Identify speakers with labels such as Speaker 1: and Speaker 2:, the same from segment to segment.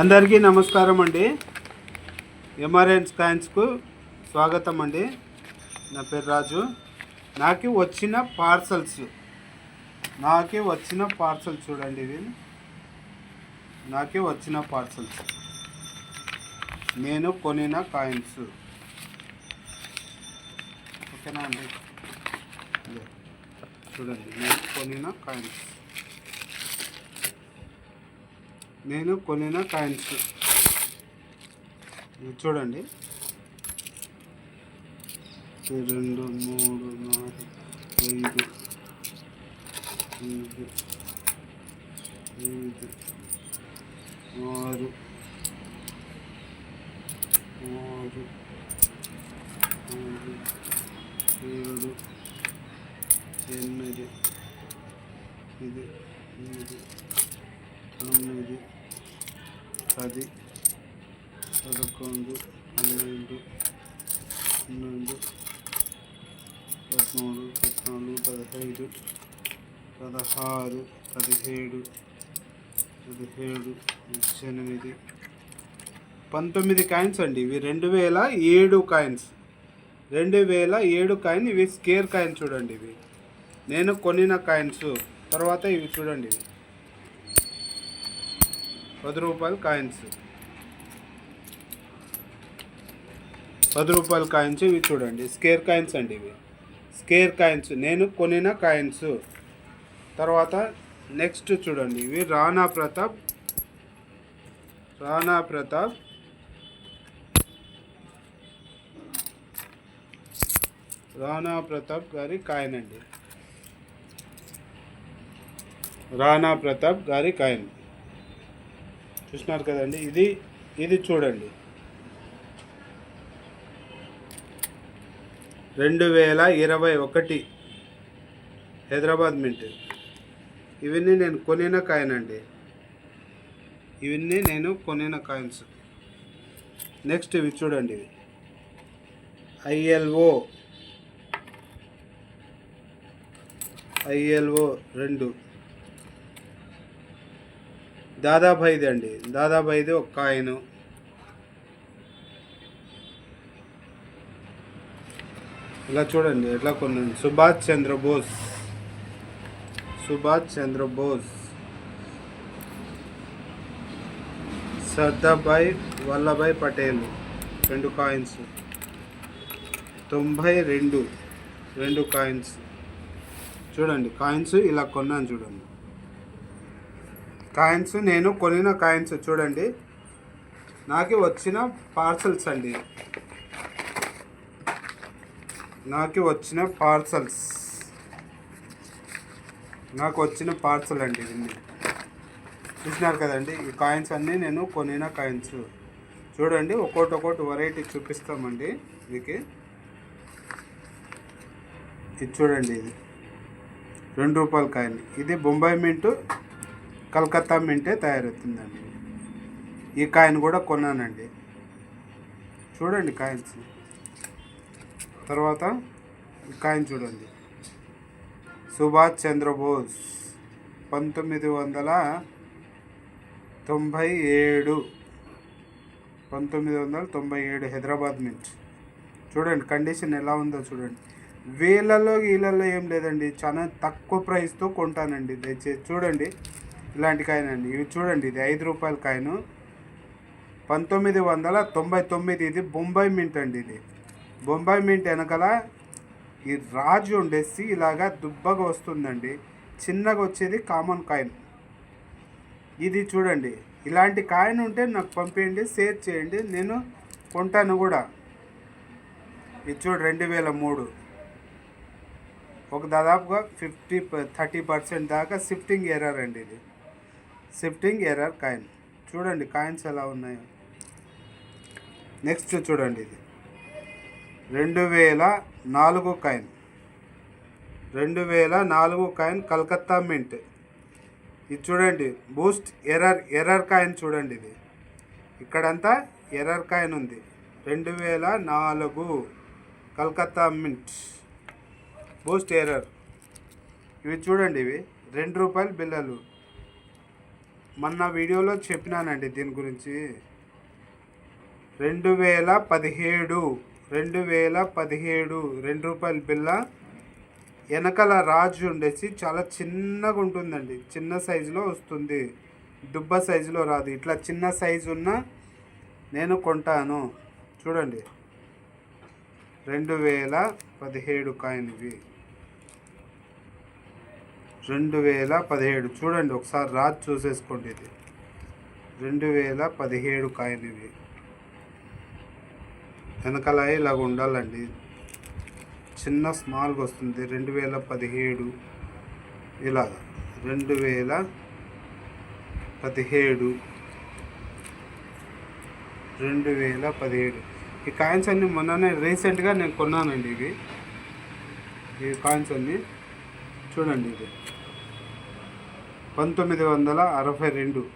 Speaker 1: అందరికీ నమస్కారం అండి. ఎంఆర్ఎన్ స్కాన్స్కు స్వాగతం అండి. నా పేరు రాజు. నాకు వచ్చిన పార్సల్స్ నాకే వచ్చిన పార్సల్ చూడండి ఇవి. నాకే వచ్చిన పార్సల్స్ నేను కొనిన కాయిన్స్ ఓకేనా అండి? చూడండి నేను కొనిన కాయిన్స్ నేను కొనిన కాయిన్స్. చూడండి. రెండు మూడు నాలుగు ఐదు ఐదు ఐదు ఆరు ఆరు ఆరు ఏడు ఎనిమిది ఇది ఎనిమిది తొమ్మిది పది పదకొండు పన్నెండు పన్నెండు పదమూడు పద్నాలుగు పదహైదు పదహారు పదిహేడు పదిహేడు పద్దెనిమిది. పంతొమ్మిది కాయిన్స్ అండి. ఇవి రెండు వేల ఏడు కాయిన్స్. రెండు వేల ఏడు కాయిన్ ఇవి స్కేర్ కాయిన్ చూడండి ఇవి. నేను కొనిన కాయిన్స్. తర్వాత ఇవి చూడండి ఇవి. పది రూపాయలు కాయిన్స్. పది రూపాయల కాయిన్స్ ఇవి చూడండి. స్కేర్ కాయిన్స్ అండి ఇవి. Square coins. నేను కొనిన కాయిన్స్. తర్వాత నెక్స్ట్ చూడండి. ఇవి రాణా ప్రతాప్. రాణా ప్రతాప్. రాణా ప్రతాప్ గారి కాయిన్ అండి. రాణా ప్రతాప్ గారి కాయిన్. చూసినారు కదండి. ఇది ఇది చూడండి. రెండు వేల ఇరవై ఒకటి హైదరాబాద్ మింట్. ఇవన్నీ నేను కొనిన కాయిన్ అండి. ఇవన్నీ నేను కొనిన కాయిన్స్. నెక్స్ట్ ఇవి చూడండి ఇవి. ఐఎల్ఓ. ఐఎల్ఓ రెండు. దాదాభైది అండి. దాదాభైది ఒక కాయిను. ఇలా చూడండి ఎట్లా కొన్నాను సుభాష్ చంద్రబోస్ సుభాష్ చంద్రబోస్ సర్దాబాయ్ వల్లభాయ్ పటేల్. రెండు కాయిన్స్. తొంభై రెండు. రెండు కాయిన్స్. చూడండి కాయిన్స్ ఇలా కొన్నాను చూడండి. కాయిన్స్ నేను కొనిన కాయిన్స్ చూడండి. నాకు వచ్చిన పార్సల్స్ అండి. నాకు వచ్చిన పార్సల్స్. నాకు వచ్చిన పార్సల్ అండి ఇవన్నీ. చూసినారు కదండి ఈ కాయిన్స్ అన్నీ నేను కొనిన కాయిన్స్. చూడండి ఒక్కోటి ఒక్కోటి వెరైటీ చూపిస్తామండి మీకు. ఇది చూడండి ఇది. రెండు రూపాయల కాయిన్. ఇది బొంబాయి మింటు కలకత్తా మింటే తయారవుతుందండి. ఈ కాయిన్ కూడా కొన్నానండి. చూడండి కాయిన్స్. తర్వాత ఈ కాయిన్ చూడండి. సుభాష్ చంద్రబోస్ పంతొమ్మిది వందల తొంభై ఏడు. పంతొమ్మిది వందల తొంభై ఏడు హైదరాబాద్ నుంచి. చూడండి కండిషన్ ఎలా ఉందో చూడండి. వేలలో వీళ్ళల్లో ఏం లేదండి. చాలా తక్కువ ప్రైస్తో కొంటానండి. దయచేసి చూడండి. ఇలాంటి కాయిన్ అండి. ఇవి చూడండి ఇది ఐదు రూపాయల కాయిన్. పంతొమ్మిది వందల తొంభై తొమ్మిది ఇది బొంబాయి మింట్ అండి ఇది. బొంబాయి మింట్ వెనకాల ఈ రాజు ఉండేసి ఇలాగా దుబ్బగా వస్తుందండి. చిన్నగా వచ్చేది కామన్ కాయిన్. ఇది చూడండి ఇలాంటి కాయిన్ ఉంటే నాకు పంపించండి షేర్ చేయండి నేను కొంటాను కూడా. ఇది చూడు రెండు వేల మూడు. ఒక దాదాపుగా ఫిఫ్టీ థర్టీ పర్సెంట్ దాకా షిఫ్టింగ్ ఎర్రర్ అండి ఇది. షిఫ్టింగ్ ఎర్రర్ కాయిన్ చూడండి కాయిన్స్ ఎలా ఉన్నాయో. నెక్స్ట్ చూడండి ఇది. రెండు వేల నాలుగు కాయిన్ రెండు వేల నాలుగు కాయిన్ కలకత్తా మింట్ ఇది చూడండి బూస్ట్ ఎర్రర్ ఎర్రర్ కాయిన్ చూడండి ఇది. ఇక్కడంతా ఎర్రర్ కాయిన్ ఉంది. రెండు వేల నాలుగు కలకత్తా మింట్ బూస్ట్ ఎర్రర్ ఇవి చూడండి ఇవి. రెండు రూపాయల బిల్లలు. మొన్న వీడియోలో చెప్పినానండి దీని గురించి. రెండు వేల పదిహేడు రెండు వేల పదిహేడు రెండు రూపాయల బిల్ల వెనకల రాజు ఉండేసి చాలా చిన్నగా ఉంటుందండి. చిన్న సైజులో వస్తుంది. దుబ్బ సైజులో రాదు. ఇట్లా చిన్న సైజు ఉన్న నేను కొంటాను. చూడండి. రెండు వేల పదిహేడు కాయిన్ ఇవి రెండు వేల పదిహేడు. చూడండి ఒకసారి రాజు చూసేసుకోండి ఇది. రెండు వేల పదిహేడు కాయిన్ ఇవి వెనకాల ఇలాగ ఉండాలండి. చిన్న స్మాల్గా వస్తుంది. రెండు వేల పదిహేడు ఇలాగ. రెండు వేల పదిహేడు. రెండు వేల పదిహేడు. ఈ కాయిన్స్ అన్ని మొన్ననే రీసెంట్గా నేను కొన్నానండి ఇవి. ఈ కాయిన్స్ అన్ని చూడండి ఇది. పంతొమ్మిది వందల అరవై రెండు.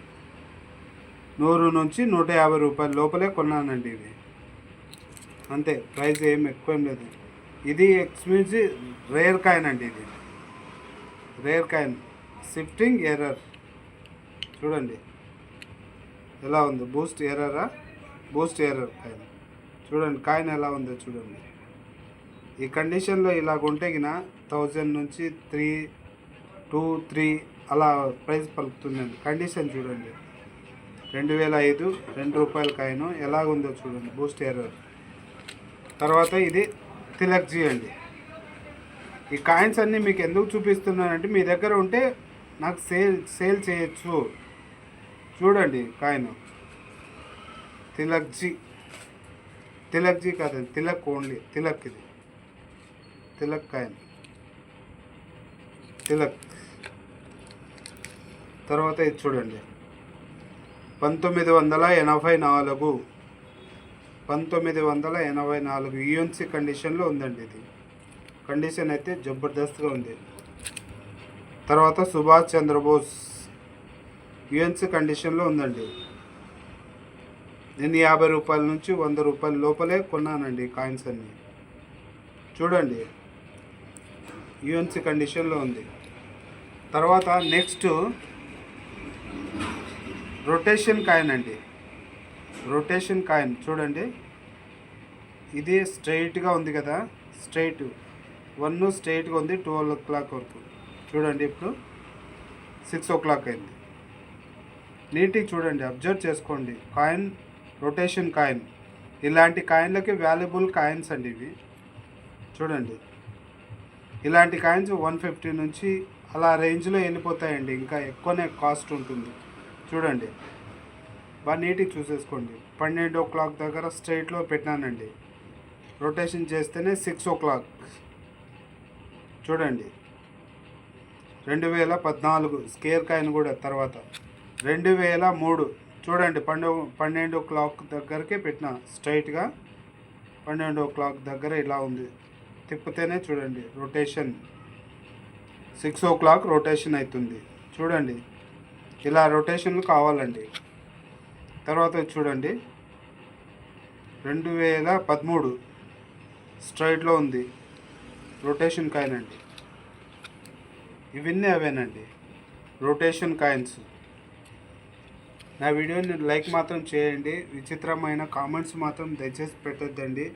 Speaker 1: నూరు నుంచి నూట యాభై రూపాయల లోపలే కొన్నానండి ఇది. అంతే ప్రైస్ ఏం ఎక్కువ ఏం లేదు. ఇది ఎక్స్పెన్సివ్ రేర్ కాయిన్ అండి ఇది. Rare coin. Shifting error. చూడండి. ఎలా ఉంది? బూస్ట్ ఎర్రరా? Boost error coin. చూడండి కాయిన్ ఎలా ఉందో చూడండి. ఈ కండిషన్లో ఇలాగ ఉంటే గిన థౌజండ్ నుంచి త్రీ టూ త్రీ అలా ప్రైస్ పలుకుతుందండి కండిషన్ చూడండి. రెండు వేల ఐదు రెండు రూపాయల కాయిన్ ఎలాగుందో చూడండి బూస్ట్ ఎర్రర్ తర్వాత ఇది తిలక్జీ అండి. ఈ కాయిన్స్ అన్నీ మీకు ఎందుకు చూపిస్తున్నానంటే మీ దగ్గర ఉంటే నాకు సేల్ సేల్ చేయొచ్చు. చూడండి కాయిన్. తిలక్జీ తిలక్జీ కాదండి తిలక్ ఓన్లీ తిలక్ ఇది. తిలక్ కాయిన్. తిలక్ తర్వాత ఇది చూడండి. పంతొమ్మిది వందల ఎనభై నాలుగు. పంతొమ్మిది వందల ఎనభై నాలుగు యూఎన్సీ కండిషన్లో ఉందండి ఇది. కండిషన్ అయితే జబర్దస్త్గా ఉంది. తర్వాత సుభాష్ చంద్రబోస్ యుఎన్సీ కండిషన్లో ఉందండి. నేను యాభై రూపాయల నుంచి వంద రూపాయల లోపలే కొన్నానండి కాయిన్స్ అన్ని. చూడండి. యుఎన్సీ కండిషన్లో ఉంది. తర్వాత నెక్స్ట్ రొటేషన్ కాయిన్ అండి. రొటేషన్ కాయిన్ చూడండి. ఇది స్ట్రైట్గా ఉంది కదా. స్ట్రైట్ వన్ స్ట్రైట్గా ఉంది ట్వెల్వ్ ఓ క్లాక్ వరకు. చూడండి ఇప్పుడు. సిక్స్ ఓ క్లాక్ అయింది. నీట్గా చూడండి అబ్జర్వ్ చేసుకోండి. కాయిన్ రొటేషన్ కాయిన్ ఇలాంటి కాయిన్లకి వాల్యుబుల్ కాయిన్స్ అండి ఇవి. చూడండి. ఇలాంటి కాయిన్స్ వన్ ఫిఫ్టీ నుంచి అలా రేంజ్లో వెళ్ళిపోతాయండి ఇంకా ఎక్కువనే కాస్ట్ ఉంటుంది. చూడండి. బాగా నీట్గా చూసేసుకోండి. పన్నెండు ఓ క్లాక్ దగ్గర స్ట్రైట్లో పెట్టినానండి. రొటేషన్ చేస్తేనే సిక్స్ ఓ క్లాక్. చూడండి. రెండు వేల పద్నాలుగు స్కేర్ కాయిన్ కూడా తర్వాత. రెండు వేల మూడు. చూడండి. పన్నెండు పన్నెండు క్లాక్ దగ్గరకే పెట్టిన స్ట్రైట్గా పన్నెండు క్లాక్ దగ్గర ఇలా ఉంది. తిప్పితేనే చూడండి rotation. Six o'clock rotation అవుతుంది చూడండి. ఇలా రొటేషన్లు కావాలండి. తర్వాత చూడండి. రెండు వేల పదమూడు. స్ట్రైట్లో ఉంది. రొటేషన్ కాయిన్ అండి. ఇవన్నీ అవేనండి. రొటేషన్ కాయిన్స్ నా వీడియోని లైక్ మాత్రం చేయండి. విచిత్రమైన కామెంట్స్ మాత్రం దయచేసి పెట్టొద్దండి.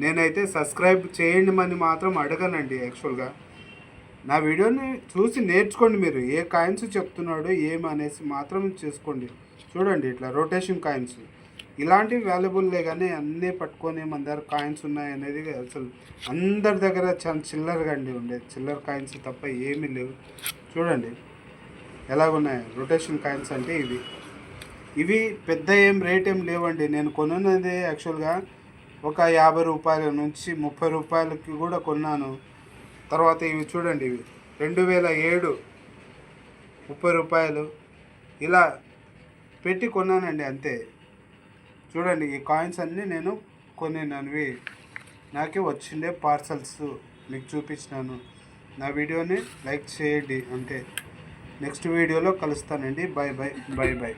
Speaker 1: నేనైతే సబ్స్క్రైబ్ చేయండి అని మాత్రం అడగనండి యాక్చువల్గా నా వీడియోని చూసి నేర్చుకోండి మీరు. ఏ కాయిన్స్ చెప్తున్నాడో ఏమి అనేసి మాత్రం చేసుకోండి. చూడండి ఇట్లా రొటేషన్ కాయిన్స్. ఇలాంటివి వాల్యుబుల్లే కానీ అన్నీ పట్టుకొని మన దగ్గర కాయిన్స్ ఉన్నాయి అనేది అసలు అందరి దగ్గర చాలా చిల్లరగా అండి ఉండేది చిల్లర కాయిన్స్ తప్ప ఏమీ లేవు. చూడండి ఎలాగున్నాయి రొటేషన్ కాయిన్స్ అంటే ఇవి. ఇవి పెద్ద ఏం రేట్ ఏం లేవండి. నేను కొనున్నది యాక్చువల్గా ఒక యాభై రూపాయల నుంచి ముప్పై రూపాయలకి కూడా కొన్నాను. తర్వాత ఇవి చూడండి ఇవి. రెండు వేల ఏడు ముప్పై రూపాయలు. ఇలా పెట్టి కొన్నానండి అంతే. చూడండి ఈ కాయిన్స్ అన్నీ నేను కొనినవి నాకే వచ్చిండే పార్సల్స్ మీకు చూపించినాను. నా వీడియోని లైక్ చేయండి అంతే. నెక్స్ట్ వీడియోలో కలుస్తానండి. Bye bye bye bye